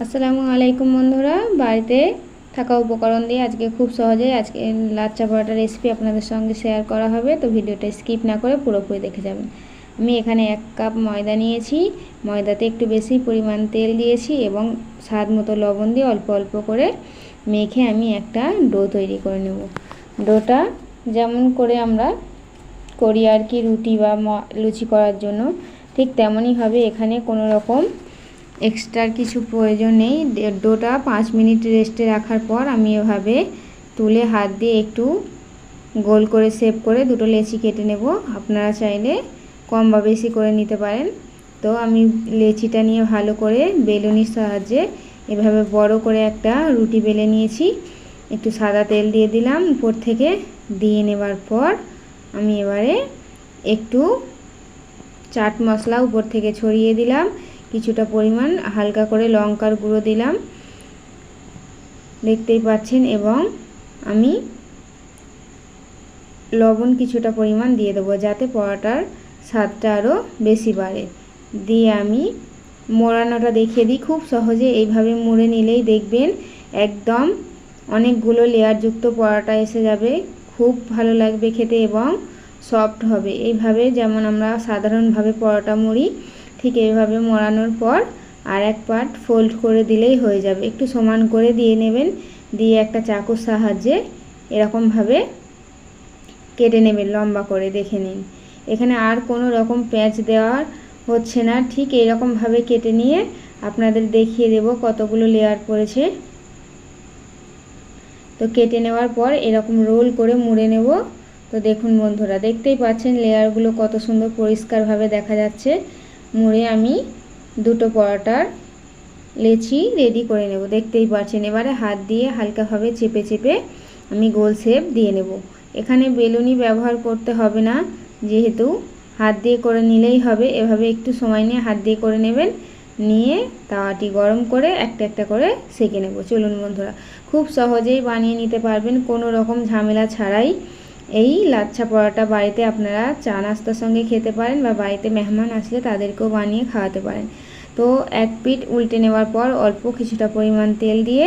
আসসালামু আলাইকুম বন্ধুরা। বাড়িতে থাকা উপকরণ দিয়ে আজকে খুব সহজে আজকে লাচ্চা পরোটার রেসিপি আপনাদের সঙ্গে শেয়ার করা হবে। তো ভিডিওটা স্কিপ না করে পুরোপুরি দেখে যাবেন। আমি এখানে এক কাপ ময়দা নিয়েছি। ময়দাতে একটু বেশি পরিমাণ তেল দিয়েছি এবং স্বাদ মতো লবণ দিয়ে অল্প অল্প করে মেখে আমি একটা ডো তৈরি করে নেব। ডোটা যেমন করে আমরা করি আর কি রুটি বা লুচি করার জন্য, ঠিক তেমনই হবে। এখানে কোনো রকম এক্সট্রার কিছু প্রয়োজন নেই। ডোটা পাঁচ মিনিট রেস্টে রাখার পর আমি এভাবে তুলে হাত দিয়ে একটু গোল করে সেভ করে দুটো লেচি কেটে নেব। আপনারা চাইলে কম বা বেশি করে নিতে পারেন। তো আমি লেচিটা নিয়ে ভালো করে বেলুনির সাহায্যে এভাবে বড় করে একটা রুটি বেলে নিয়েছি। একটু সাদা তেল দিয়ে দিলাম, উপর থেকে দিয়ে নেবার পর আমি এবারে একটু চাট মশলা উপর থেকে ছড়িয়ে দিলাম। কিছুটা পরিমাণ হালকা করে লঙ্কার গুঁড়ো দিলাম। দেখতেই পাচ্ছেন এবং আমি লবণ কিছুটা পরিমাণ দিয়ে দেবো যাতে পরোটার স্বাদটা আরও বেশি বাড়ে। দিয়ে আমি মোড়ানোটা দেখিয়ে দিই। খুব সহজে এইভাবে মুড়ে নিলেই দেখবেন একদম অনেকগুলো লেয়ারযুক্ত পরোটা এসে যাবে। খুব ভালো লাগবে খেতে এবং সফট হবে। এইভাবে যেমন আমরা সাধারণভাবে পরোটা মুড়ি ঠিক এইভাবে মোড়ানোর পর আর এক পার্ট ফোল্ড করে দিলেই হয়ে যাবে। একটু সমান করে দিয়ে নেবেন, দিয়ে একটা চাকুর সাহায্যে এরকমভাবে কেটে নেবেন, লম্বা করে দেখে নিন। এখানে আর কোনো রকম প্যাঁচ দেওয়ার হচ্ছে না। ঠিক এইরকমভাবে কেটে নিয়ে আপনাদের দেখিয়ে দেব কতগুলো লেয়ার পড়েছে। তো কেটে নেওয়ার পর এরকম রোল করে মুড়ে নেব। তো দেখুন বন্ধুরা, দেখতেই পাচ্ছেন লেয়ারগুলো কত সুন্দর পরিষ্কারভাবে দেখা যাচ্ছে। মুড়ে আমি দুটো পরোটার লেচি রেডি করে নেব। দেখতেই পাচ্ছেন, এবারে হাত দিয়ে হালকাভাবে চেপে চেপে আমি গোল শেপ দিয়ে নেব। এখানে বেলুনি ব্যবহার করতে হবে না, যেহেতু হাত দিয়ে করে নিলেই হবে। এভাবে একটু সময় নিয়ে হাত দিয়ে করে নেবেন, নিয়ে তাওয়াটি গরম করে একটা একটা করে সেঁকে নেব। চলুন বন্ধুরা, খুব সহজেই বানিয়ে নিতে পারবেন, কোনো রকম ঝামেলা ছাড়াই এই লাচ্ছা পরোটা বাড়িতে আপনারা চা নাস্তার সঙ্গে খেতে পারেন বা বাড়িতে মেহমান আসলে তাদেরকেও বানিয়ে খাওয়াতে পারেন। তো এক পিঠ উল্টে নেওয়ার পর অল্প কিছুটা পরিমাণ তেল দিয়ে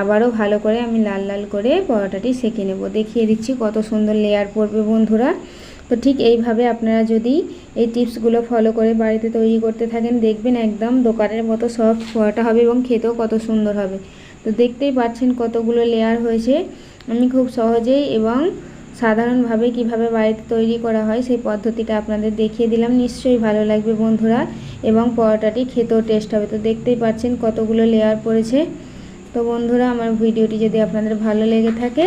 আবারও ভালো করে আমি লাল লাল করে পরোটাটি সেঁকে নেব। দেখিয়ে দিচ্ছি কত সুন্দর লেয়ার পড়বে বন্ধুরা। তো ঠিক এইভাবে আপনারা যদি এই টিপসগুলো ফলো করে বাড়িতে তৈরি করতে থাকেন, দেখবেন একদম দোকানের মতো সফট পরোটা হবে এবং খেতেও কত সুন্দর হবে। তো দেখতেই পাচ্ছেন কতগুলো লেয়ার হয়েছে। আমি খুব সহজেই এবং সাধারণভাবে কীভাবে বাড়িতে তৈরি করা হয় সেই পদ্ধতিটা আপনাদের দেখিয়ে দিলাম। নিশ্চয়ই ভালো লাগবে বন্ধুরা এবং পরোটাটি খেতেও টেস্ট হবে। তো দেখতেই পাচ্ছেন কতগুলো লেয়ার পড়েছে। তো বন্ধুরা, আমার ভিডিওটি যদি আপনাদের ভালো লেগে থাকে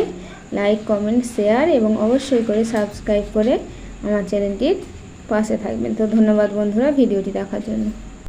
লাইক কমেন্ট শেয়ার এবং অবশ্যই করে সাবস্ক্রাইব করে আমার চ্যানেলটির পাশে থাকবেন। তো ধন্যবাদ বন্ধুরা ভিডিওটি দেখার জন্য।